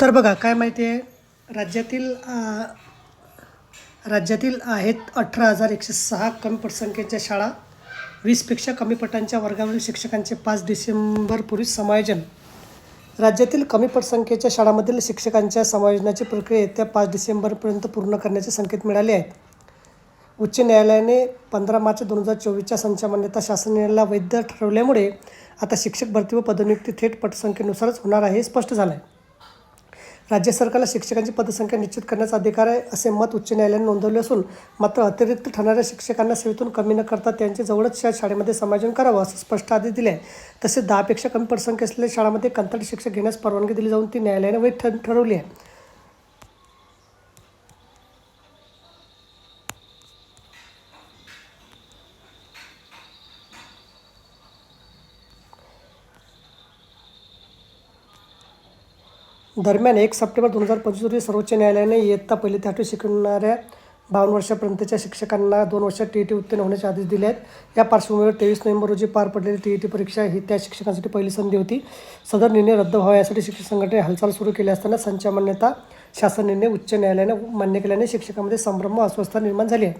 तर बघा काय माहिती आहे? राज्यातील राज्यातील आहेत अठरा हजार एकशे सहा कमी पटसंख्येच्या शाळा वीसपेक्षा कमी पटांच्या वर्गावरील शिक्षकांचे पाच डिसेंबरपूर्वी समायोजन. राज्यातील कमी पटसंख्येच्या शाळांमधील शिक्षकांच्या समायोजनाची प्रक्रिया येत्या पाच डिसेंबरपर्यंत पूर्ण करण्याचे संकेत मिळाले आहेत. उच्च न्यायालयाने पंधरा मार्च दोन हजार चोवीसच्या संचामान्यता शासन निर्णयाला वैध ठरवल्यामुळे आता शिक्षक भरती व पदोन्नती थेट पटसंख्येनुसारच होणार आहे हे स्पष्ट झालं आहे राज्य सरकारला शिक्षकांची पदसंख्या निश्चित करण्याचा अधिकार आहे असे मत उच्च न्यायालयाने नोंदवले असून मात्र अतिरिक्त ठरणाऱ्या शिक्षकांना सेवेतून कमी न करता त्यांच्या जवळच या शाळेमध्ये समायोजन करावं असं स्पष्ट आदेश दिले आहे. तसेच दहापेक्षा कमी पटसंख्या असलेल्या शाळांमध्ये कंत्राटी शिक्षक घेण्यास परवानगी दिली जाऊन ती न्यायालयाने वैध ठरवली आहे. दरम्यान एक सप्टेंबर दोन हजार पंचवीस रोजी सर्वोच्च न्यायालयाने इयत्ता पहिली ते आठवी शिकणाऱ्या बावन्न वर्षापर्यंतच्या शिक्षकांना दोन वर्षात टी ई टी उत्तीर्ण होण्याचे आदेश दिले आहेत. या पार्श्वभूमीवर तेवीस नोव्हेंबर रोजी पार पडलेली टी ई टी परीक्षा ही त्या शिक्षकांसाठी पहिली संधी होती. सदर निर्णय रद्द व्हावा यासाठी शिक्षक संघटनेने हालचाल सुरू केली असताना संचामान्यता शासन निर्णय उच्च न्यायालयाने मान्य केल्याने शिक्षकांमध्ये संभ्रम अस्वस्थता निर्माण झाली आहे.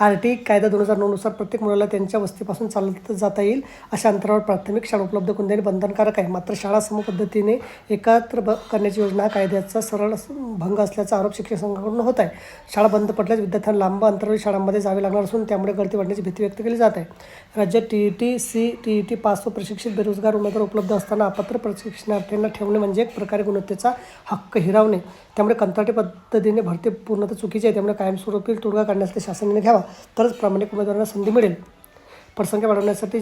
आर टी कायदा दोन हजार नऊनुसार प्रत्येक मुलाला त्यांच्या वस्तीपासून चालत जाता येईल अशा अंतरावर प्राथमिक शाळा उपलब्ध करून देणे बंधनकारक आहे. मात्र शाळा समपद्धतीने एकत्र ब करण्याची योजना हा कायद्याचा सरळ भंग असल्याचा आरोप शिक्षक संघाकडून होत आहे. शाळा बंद पडल्यास विद्यार्थ्यांना लांब अंतरावरील शाळांमध्ये जावे लागणार असून त्यामुळे गर्दी वाढण्याची भीती व्यक्त केली जात आहे. राज्यात T E T C T E T pass व प्रशिक्षित बेरोजगार उमेदवार उपलब्ध असताना अपात्र प्रशिक्षणार्थींना ठेवणे म्हणजे एक प्रकारे गुणवत्तेचा हक्क हिरावणे. त्यामुळे कंत्राटी पद्धतीने भरती पूर्णतः चुकीची आहे. त्यामुळे कायमस्वरूपी तोडगा काढण्यासाठी शासनाने घ्यावा. तरच प्रामाणिक उमेदवारांना संधी मिळेल. पटसंख्या वाढवण्यासाठी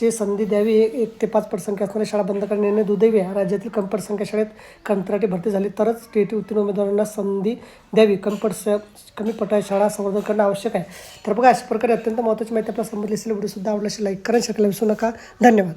जे संधी द्यावी एक एक ते पाच पटसंख्या असणाऱ्या शाळा बंद करणे निर्णय दुदैवी हा राज्यातील कमी पटसंख्या शाळेत कंत्राटी भरती झाली तरच टी टी उत्तीर्ण उमेदवारांना संधी द्यावी. कमी पट कमी पटा शाळा संवर्धन करणं आवश्यक आहे. तर बघा अशा प्रकारे अत्यंत महत्त्वाची माहिती आपल्याला संबंधित असेल व्हिडिओ आवडल्याशी लाईक करा शेअर विसरू नका. धन्यवाद.